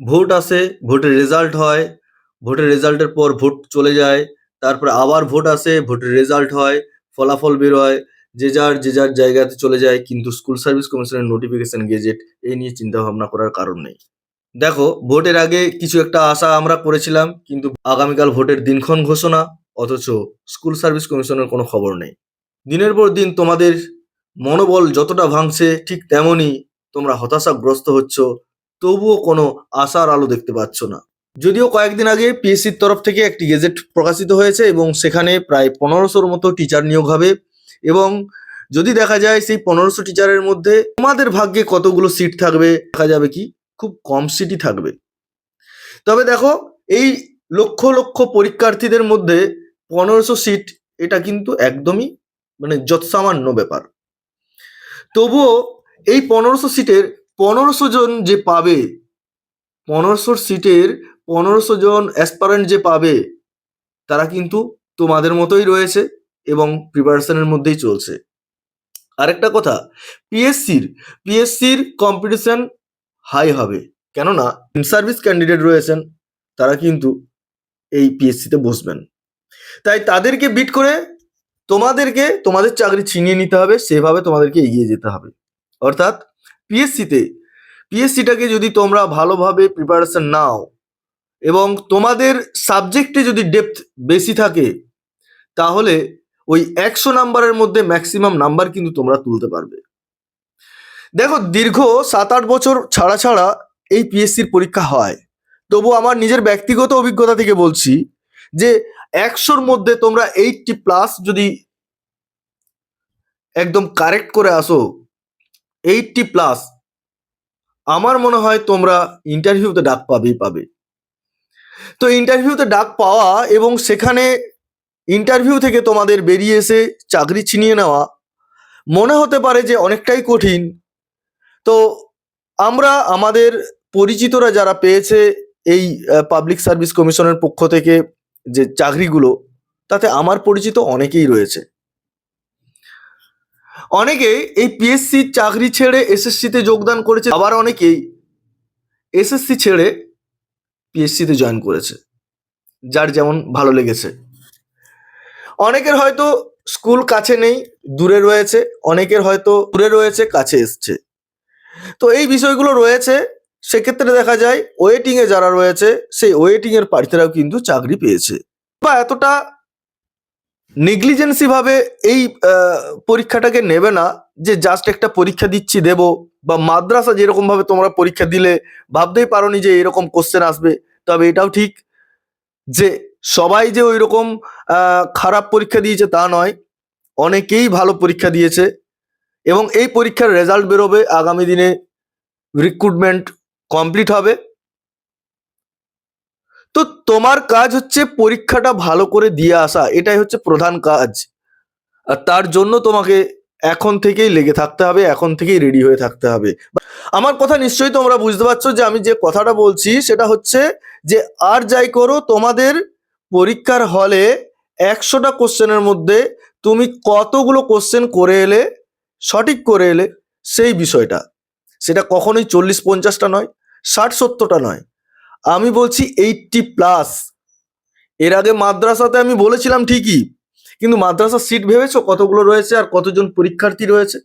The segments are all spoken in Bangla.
ভোট আসে, ভোটের রেজাল্ট হয়, ভোটের রেজাল্টের পর ভোট চলে যায়, তারপরে আবার ভোট আসে, ভোটের রেজাল্ট হয়, ফলাফল বেরোয় যে যার যে যার জায়গাতে চলে যায়, কিন্তু স্কুল সার্ভিস কমিশনের নোটিফিকেশন গেজেট এই নিয়ে চিন্তা ভাবনা করার কারণ নেই। দেখো, ভোটের আগে কিছু একটা আশা আমরা করেছিলাম, কিন্তু আগামীকাল ভোটের দিনক্ষণ ঘোষণা, অথচ স্কুল সার্ভিস কমিশনের কোনো খবর নেই। দিনের পর দিন তোমাদের মনোবল যতটা ভাঙছে, ঠিক তেমনই তোমরা হতাশাগ্রস্ত হচ্ছ তবুও কোনো আশার আলো দেখতে পাচ্ছ না। যদিও কয়েকদিন আগে পিএসসির তরফ থেকে একটি গেজেট প্রকাশিত হয়েছে এবং সেখানে প্রায় পনেরোশোর মতো টিচার নিয়োগ হবে এবং যদি দেখা যায় সেই পনেরোশো টিচারের মধ্যে তোমাদের ভাগ্যে কতগুলো সিট থাকবে দেখা যাবে কি? খুব কম সিটই থাকবে। তবে দেখো, এই লক্ষ লক্ষ পরীক্ষার্থীদের মধ্যে পনেরোশো সিট এটা কিন্তু একদমই মানে যৎসামান্য ব্যাপার। তবুও এই পনেরোশো সিটের পনেরোশো জন যে পাবে, পনেরোশো সিটের পনেরোশো জন অ্যাসপারেন্ট যে পাবে, তারা কিন্তু তোমাদের মতোই রয়েছে এবং প্রিপারেশনের মধ্যেই চলছে। আরেকটা কথা পিএসসির পিএসসির কম্পিটিশন হাই হবে। কেননা সার্ভিস ক্যান্ডিডেট রয়েছেন, তারা কিন্তু এই পিএসসিতে বসবেন। তাই তাদেরকে বিট করে তোমাদেরকে তোমাদের চাকরি ছিনিয়ে নিতে হবে, সেভাবে তোমাদেরকে এগিয়ে যেতে হবে। অর্থাৎ পিএসসিতে পিএসসিটাকে যদি তোমরা ভালোভাবে প্রিপারেশন নাও এবং তোমাদের সাবজেক্টে যদি ডেপথ বেশি থাকে, তাহলে ওই একশো নাম্বারের মধ্যে ম্যাক্সিমাম নাম্বার কিন্তু তোমরা তুলতে পারবে। দেখো, দীর্ঘ সাত আট বছর ছাড়া ছাড়া এই পিএসসির পরীক্ষা হয়। তবু আমার নিজের ব্যক্তিগত অভিজ্ঞতা থেকে বলছি যে একশোর মধ্যে তোমরা এইটটি প্লাস যদি একদম কারেক্ট করে আসো এইটটি প্লাস আমার মনে হয় তোমরা ইন্টারভিউতে ডাক পাবেই পাবে। তো ইন্টারভিউতে ডাক পাওয়া এবং সেখানে ইন্টারভিউ থেকে তোমাদের বেরিয়ে এসে চাকরি ছিনিয়ে নেওয়া মনে হতে পারে যে অনেকটাই কঠিন। তো আমরা, আমাদের পরিচিতরা যারা পেয়েছে এই পাবলিক সার্ভিস কমিশনের পক্ষ থেকে যে চাকরিগুলো, তাতে আমার পরিচিত অনেকেই রয়েছে। অনেকেই এই পিএসসি চাকরি ছেড়ে এসএসসিতে যোগদান করেছে, আবার অনেকেই এসএসসি ছেড়ে পিএসসিতে জয়েন করেছে, যার যেমন ভালো লেগেছে। অনেকের হয়তো স্কুল কাছে নেই, দূরে রয়েছে, অনেকের হয়তো দূরে রয়েছে, কাছে এসছে। তো এই বিষয়গুলো রয়েছে, সেক্ষেত্রে দেখা যায় ওয়েটিংয়ে যারা রয়েছে, সেই ওয়েটিংয়ের প্রার্থীরাও কিন্তু চাকরি পেয়েছে। বা এতটা নেগলিজেন্সি ভাবে এই পরীক্ষাটাকে নেবে না যে জাস্ট একটা পরীক্ষা দিচ্ছি দেব বা মাদ্রাসা যেরকম ভাবে তোমরা পরীক্ষা দিলে ভাবতেই পারোনি যে এরকম কোশ্চেন আসবে। তবে এটাও ঠিক যে সবাই যে ওই রকম খারাপ পরীক্ষা দিয়েছে তা নয়। অনেকেই ভালো পরীক্ষা দিয়েছে এবং এই পরীক্ষার রেজাল্ট বেরোবে। আগামী দিনে রিক্রুটমেন্ট কমপ্লিট হবে। তো তোমার কাজ হচ্ছে পরীক্ষাটা ভালো করে দিয়ে আসা, এটাই হচ্ছে প্রধান কাজ। আর তার জন্য তোমাকে এখন থেকেই লেগে থাকতে হবে, এখন থেকেই রেডি হয়ে থাকতে হবে। আমার কথা নিশ্চয়ই তোমরা বুঝতে পারছ যে আমি যে কথাটা বলছি, সেটা হচ্ছে যে আর যাই করো, তোমাদের পরীক্ষার হলে একশোটা কোশ্চেনের মধ্যে তুমি কতগুলো কোশ্চেন করে এলে, সঠিক করে এলে, সেই বিষয়টা। সেটা কখনোই চল্লিশ পঞ্চাশটা নয়, ষাট সত্তরটা নয়। আমি বলছি এইটটি প্লাস। এর আগে মাদ্রাসাতে আমি বলেছিলাম ঠিকই, কিন্তু মাদ্রাসার সিট ভেবেছো কতগুলো রয়েছে আর কতজন পরীক্ষার্থী রয়েছে?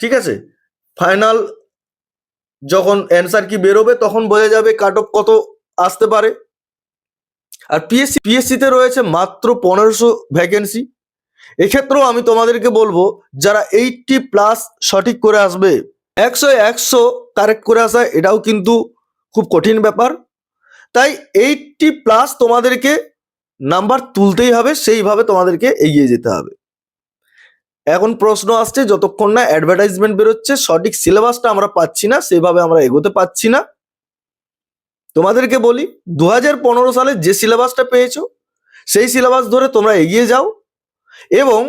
ঠিক আছে? ফাইনাল যখন অ্যান্সার কি বেরোবে তখন বোঝা যাবে কাট অফ কত আসতে পারে। আর পিএসসি, পিএসসিতে রয়েছে মাত্র পনেরোশো ভ্যাকেন্সি। এক্ষেত্রেও আমি তোমাদেরকে বলব, যারা এইটটি প্লাস সঠিক করে আসবে একশো একশো কারেক্ট করে আসা, এটাও কিন্তু খুব কঠিন ব্যাপার। তাই এইটটি প্লাস তোমাদেরকে নাম্বার তুলতেই হবে, সেইভাবে তোমাদেরকে এগিয়ে যেতে হবে। এখন প্রশ্ন আসছে, যতক্ষণ না অ্যাডভার্টাইজমেন্ট বেরোচ্ছে, সঠিক সিলেবাসটা আমরা পাচ্ছি না সেভাবে আমরা এগোতে পাচ্ছি না। তোমাদেরকে বলি দু সালে যে সিলেবাসটা পেয়েছ, সেই সিলেবাস ধরে তোমরা এগিয়ে যাও এবং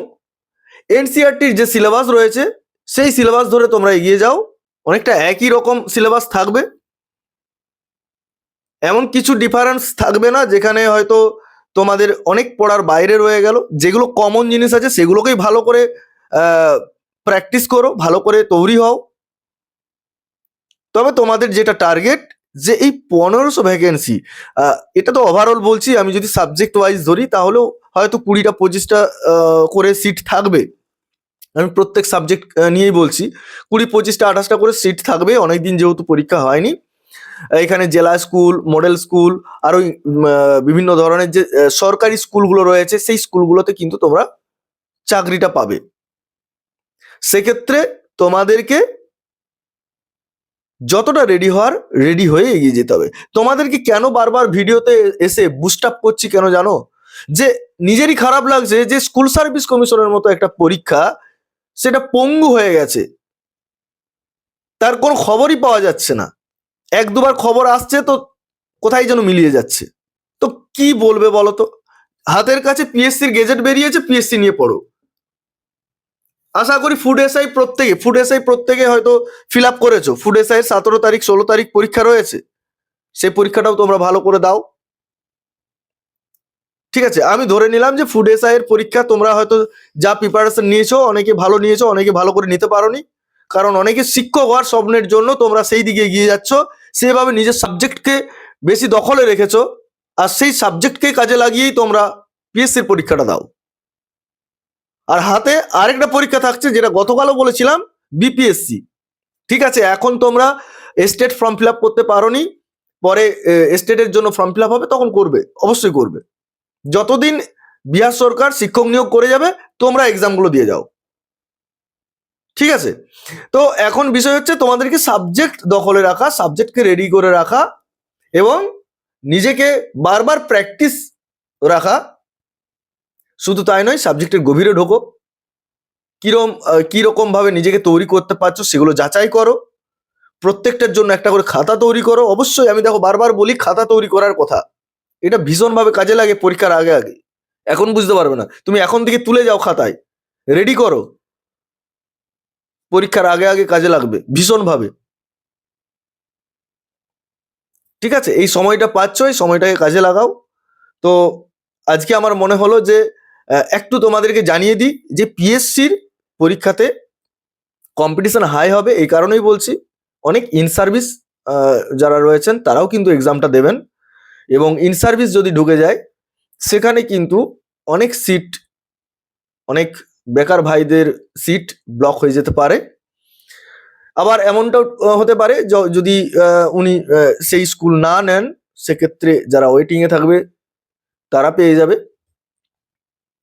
এনসিআরটির যে সিলেবাস রয়েছে, সেই সিলেবাস ধরে তোমরা এগিয়ে যাও। অনেকটা একই রকম সিলেবাস থাকবে। এমন কিছু ডিফারেন্স থাকবে না, যেখানে হয়তো তোমাদের অনেক পড়ার বাইরে রয়ে গেল, যেগুলো কমন জিনিস আছে সেগুলোকেই ভালো করে প্র্যাকটিস করো, ভালো করে তৈরি হও। তবে তোমাদের যেটা টার্গেট যে এই পনেরোশো ভ্যাকেন্সি এটা তো ওভারঅল বলছি, আমি যদি সাবজেক্ট ওয়াইজ ধরি, তাহলেও হয়তো কুড়িটা, পঁচিশটা করে সিট থাকবে। আমি প্রত্যেক সাবজেক্ট নিয়েই বলছি। কুড়ি, পঁচিশটা, আঠাশটা করে সিট থাকবে, অনেকদিন যেহেতু পরীক্ষা হয়নি। এখানে জেলা স্কুল মডেল স্কুল আর ওই বিভিন্ন ধরনের যে সরকারি স্কুলগুলো রয়েছে, সেই স্কুলগুলোতে কিন্তু তোমরা চাকরিটা পাবে। সেক্ষেত্রে তোমাদেরকে যতটা রেডি হওয়ার রেডি হয়ে এগিয়ে যেতে হবে। তোমাদেরকে কেন বারবার ভিডিওতে এসে বুস্ট আপ করছি কেন জানো? যে, নিজেরই খারাপ লাগছে যে স্কুল সার্ভিস কমিশনের মতো একটা পরীক্ষা সেটা পঙ্গু হয়ে গেছে। তার কোনো খবরই পাওয়া যাচ্ছে না। এক দুবার খবর আসছে তো কোথায় যেন মিলিয়ে যাচ্ছে। তো কি বলবে বলো তো? হাতের কাছে পিএসসির গেজেট বেরিয়েছে পিএসসি নিয়ে পড়ো। আশা করি ফুড এসআই প্রত্যেকে ফুড এসআই প্রত্যেকে হয়তো ফিল আপ করেছ। ফুড এসআই সতেরো তারিখ, ষোলো তারিখ পরীক্ষা রয়েছে। সেই পরীক্ষাটাও তোমরা ভালো করে দাও। ঠিক আছে, আমি ধরে নিলাম যে ফুড এসআই এর পরীক্ষা তোমরা হয়তো যা প্রিপারেশন নিয়েছো, অনেকে ভালো নিয়েছো, অনেকে ভালো করে নিতে পারোনি। কারণ অনেকে শিক্ষক হওয়ার স্বপ্নের জন্য তোমরা সেই দিকে এগিয়ে যাচ্ছ, সেভাবে নিজের সাবজেক্টকে বেশি দখলে রেখেছো, আর সেই সাবজেক্টকে কাজে লাগিয়েই তোমরা পিএসসির পরীক্ষাটা দাও। আর হাতে আরেকটা পরীক্ষা থাকছে, যেটা গতকালও বলেছিলাম বিপিএসসি ঠিক আছে, এখন তোমরা স্টেট ফর্ম ফিল করতে পারোনি, পরে স্টেটের জন্য ফর্ম ফিল হবে, তখন করবে, অবশ্যই করবে। যতদিন বিহার সরকার শিক্ষক নিয়োগ করে যাবে তোমরা এক্সামগুলো দিয়ে যাও। ঠিক আছে? তো এখন বিষয় হচ্ছে তোমাদেরকে সাবজেক্ট দখলে রাখা সাবজেক্টকে রেডি করে রাখা এবং নিজেকে বারবার প্র্যাকটিস রাখা। শুধু তাই নয় সাবজেক্টের গভীরে ঢোকো। কিরম আহ, কীরকম ভাবে নিজেকে তৈরি করতে পারছ সেগুলো যাচাই করো। প্রত্যেকটার জন্য একটা করে খাতা তৈরি করো। অবশ্যই আমি দেখো বারবার বলি খাতা তৈরি করার কথা। এটা ভীষণভাবে কাজে লাগে পরীক্ষার আগে আগে। এখন বুঝতে পারবে না। তুমি এখন থেকে তুলে যাও খাতায়। রেডি করো। পরীক্ষার আগে আগে কাজে লাগবে, ভীষণভাবে। ঠিক আছে? এই সময়টা পাচ্ছ, এই সময়টাকে কাজে লাগাও। তো আজকে আমার মনে হলো যে একটু তোমাদেরকে জানিয়ে দিই যে পিএসসির পরীক্ষাতে কম্পিটিশন হাই হবে, এই কারণেই বলছি। অনেক ইন সার্ভিস যারা রয়েছেন, তারাও কিন্তু এক্সামটা দেবেন। এবং ইন সার্ভিস যদি ঢুকে যায়, সেখানে কিন্তু অনেক সিট অনেক বেকার ভাইদের সিট ব্লক হয়ে যেতে পারে। আবার এমনটাও হতে পারে যদি উনি সেই স্কুল না নেন, সেক্ষেত্রে যারা ওয়েটিংয়ে থাকবে, তারা পেয়ে যাবে।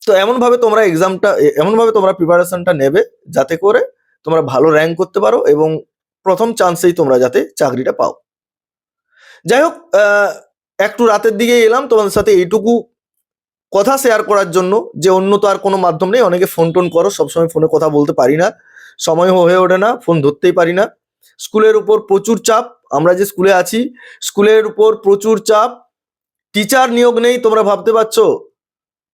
তো এমনভাবে তোমরা এক্সামটা এমনভাবে তোমরা প্রিপারেশনটা নেবে যাতে করে তোমরা ভালো র্যাঙ্ক করতে পারো এবং প্রথম চান্সেই তোমরা যাতে চাকরিটা পাও। যাই হোক একটু রাতের দিকে এলাম তোমাদের সাথে এইটুকু কথা শেয়ার করার জন্য যে অন্য তো আর কোনো মাধ্যম নেই। অনেকে ফোন টোন করো, সবসময় ফোনে কথা বলতে পারি না। সময় হয়ে ওঠে না ফোন ধরতেই পারি না। স্কুলের উপর প্রচুর চাপ, আমরা যে স্কুলে আছি, স্কুলের উপর প্রচুর চাপ। টিচার নিয়োগ নেই, তোমরা ভাবতে পারছ?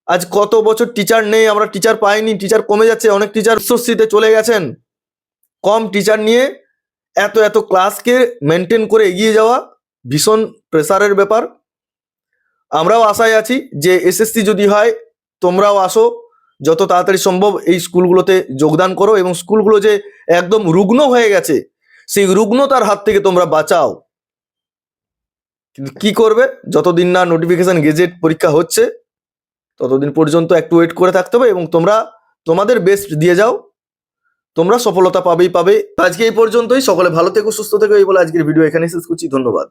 আজ কত বছর টিচার নেই, আমরা টিচার পাইনি টিচার কমে যাচ্ছে, অনেক টিচার উচ্চশ্রীতে চলে গেছেন। কম টিচার নিয়ে এত এত ক্লাসকে মেনটেন করে এগিয়ে যাওয়া ভীষণ প্রেসারের ব্যাপার। আমরাও আশায় আছি যে এসএসসি যদি হয়, তোমরাও আসো। যত তাড়াতাড়ি সম্ভব এই স্কুলগুলোতে যোগদান করো এবং স্কুলগুলো যে একদম রুগ্ন হয়ে গেছে, সেই রুগ্নতার হাত থেকে তোমরা বাঁচাও। কিন্তু কি করবে? যতদিন না নোটিফিকেশন গেজেট পরীক্ষা হচ্ছে, ততদিন পর্যন্ত একটু ওয়েট করে থাকতে হবে এবং তোমরা তোমাদের বেস্ট দিয়ে যাও। তোমরা সফলতা পাবেই পাবে। আজকে এই পর্যন্তই। সকলে ভালো থেকো, সুস্থ থেকো। এই বলে আজকের ভিডিও এখানে শেষ করছি। ধন্যবাদ।